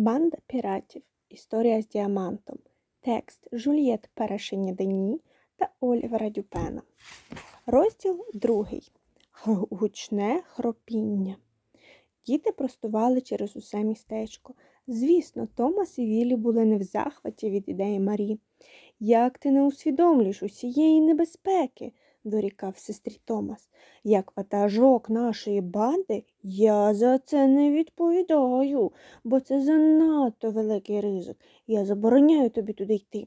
Банда піратів. Історія з діамантом. Текст Жульєт Перешиня Дені та Олівера Дюпена. Розділ другий. Гучне хропіння. Діти простували через усе містечко. Звісно, Томас і Віллі були не в захваті від ідеї Марі. Як ти не усвідомлюєш усієї небезпеки? Дорікав сестрі Томас. Як ватажок нашої банди, я за це не відповідаю, бо це занадто великий ризик. Я забороняю тобі туди йти.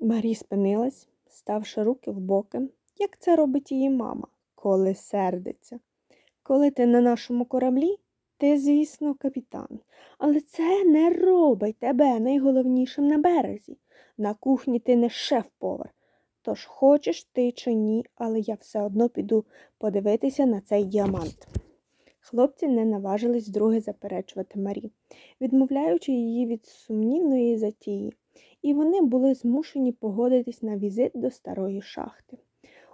Марі спинилась, ставши руки в боки, як це робить її мама, коли сердиться. Коли ти на нашому кораблі, ти, звісно, капітан, але це не робить тебе найголовнішим на березі. На кухні ти не шеф-повар. Тож хочеш ти чи ні, але я все одно піду подивитися на цей діамант. Хлопці не наважились вдруге заперечувати Марі, відмовляючи її від сумнівної затії, і вони були змушені погодитись на візит до старої шахти.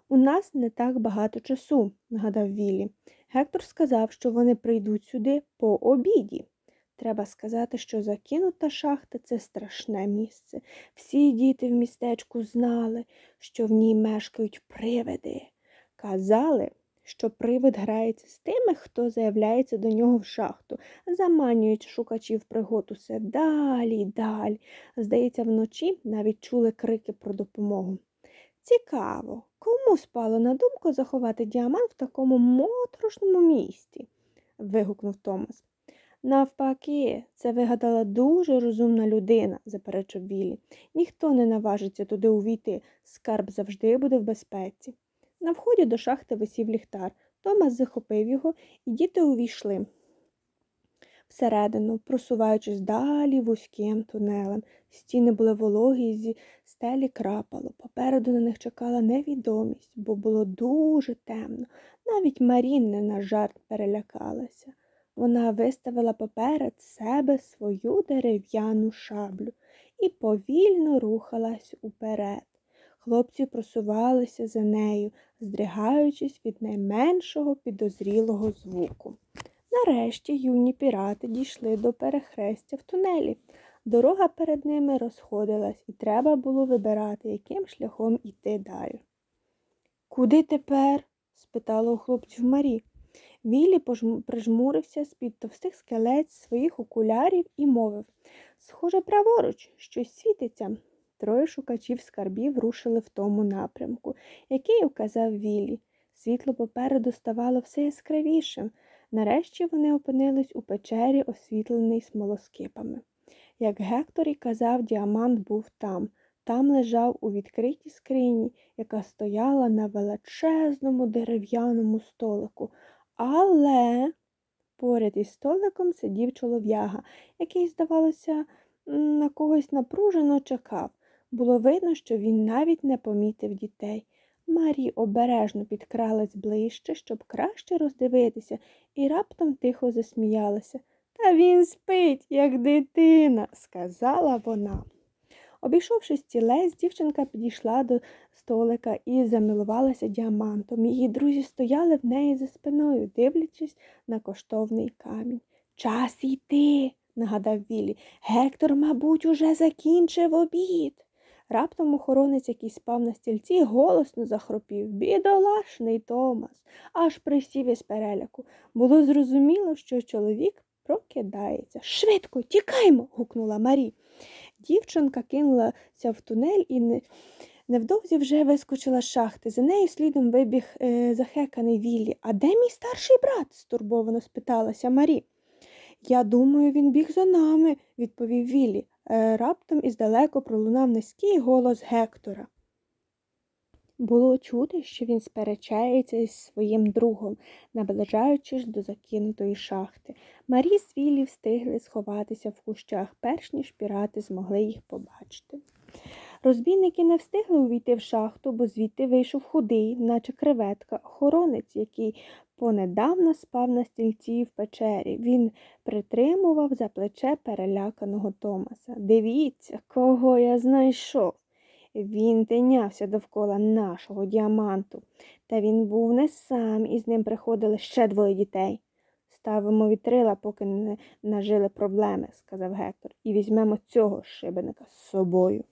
У нас не так багато часу, нагадав Віллі. Гектор сказав, що вони прийдуть сюди по обіді. Треба сказати, що закинута шахта це страшне місце. Всі діти в містечку знали, що в ній мешкають привиди. Казали, що привид грається з тими, хто заявляється до нього в шахту, заманюючи шукачів пригод усе далі й далі. Здається, вночі навіть чули крики про допомогу. Цікаво, кому спало на думку заховати діамант в такому моторошному місці? вигукнув Томас. Навпаки, це вигадала дуже розумна людина, заперечив Білі. Ніхто не наважиться туди увійти, скарб завжди буде в безпеці. На вході до шахти висів ліхтар. Томас захопив його, і діти увійшли. Всередину, просуваючись далі вузьким тунелем, стіни були вологі, зі стелі крапало. Попереду на них чекала невідомість, бо було дуже темно. Навіть Марін не на жарт перелякалася. Вона виставила поперед себе свою дерев'яну шаблю і повільно рухалась уперед. Хлопці просувалися за нею, здригаючись від найменшого підозрілого звуку. Нарешті юні пірати дійшли до перехрестя в тунелі. Дорога перед ними розходилась, і треба було вибирати, яким шляхом іти далі. Куди тепер? спитала у хлопців Марі. Віллі прижмурився з-під товстих скелець своїх окулярів і мовив Схоже, праворуч, щось світиться. Троє шукачів скарбів рушили в тому напрямку, який указав Віллі. Світло попереду ставало все яскравішим. Нарешті вони опинились у печері, освітленій смолоскипами. Як Гектор і казав, діамант був там. Там лежав у відкритій скрині, яка стояла на величезному дерев'яному столику. Але поряд із столиком сидів чолов'яга, який, здавалося, на когось напружено чекав. Було видно, що він навіть не помітив дітей. Марі обережно підкралась ближче, щоб краще роздивитися, і раптом тихо засміялася. Та він спить, як дитина, сказала вона. Обійшовши стілець, дівчинка підійшла до столика і замилувалася діамантом. Її друзі стояли в неї за спиною, дивлячись на коштовний камінь. Час йти, нагадав Віллі. Гектор, мабуть, уже закінчив обід. Раптом охоронець, який спав на стільці, голосно захропів. Бідолашний Томас, аж присів із переляку. Було зрозуміло, що чоловік прокидається. Швидко, тікаймо. гукнула Марі. Дівчинка кинулася в тунель і не, невдовзі вже вискочила з шахти. За нею слідом вибіг е, захеканий Віллі. А де мій старший брат? стурбовано спиталася Марі. Я думаю, він біг за нами, відповів Віллі. Е, раптом іздалеко пролунав низький голос Гектора. Було чути, що він сперечається із своїм другом, наближаючись до закинутої шахти. Марі з Віллі встигли сховатися в кущах, перш ніж пірати змогли їх побачити. Розбійники не встигли увійти в шахту, бо звідти вийшов худий, наче креветка, охоронець, який понедавна спав на стільці в печері. Він притримував за плече переляканого Томаса. Дивіться, кого я знайшов. Він тинявся довкола нашого діаманту, та він був не сам, і з ним приходили ще двоє дітей. Ставимо вітрила, поки не нажили проблеми, сказав Гектор, і візьмемо цього шибеника з собою.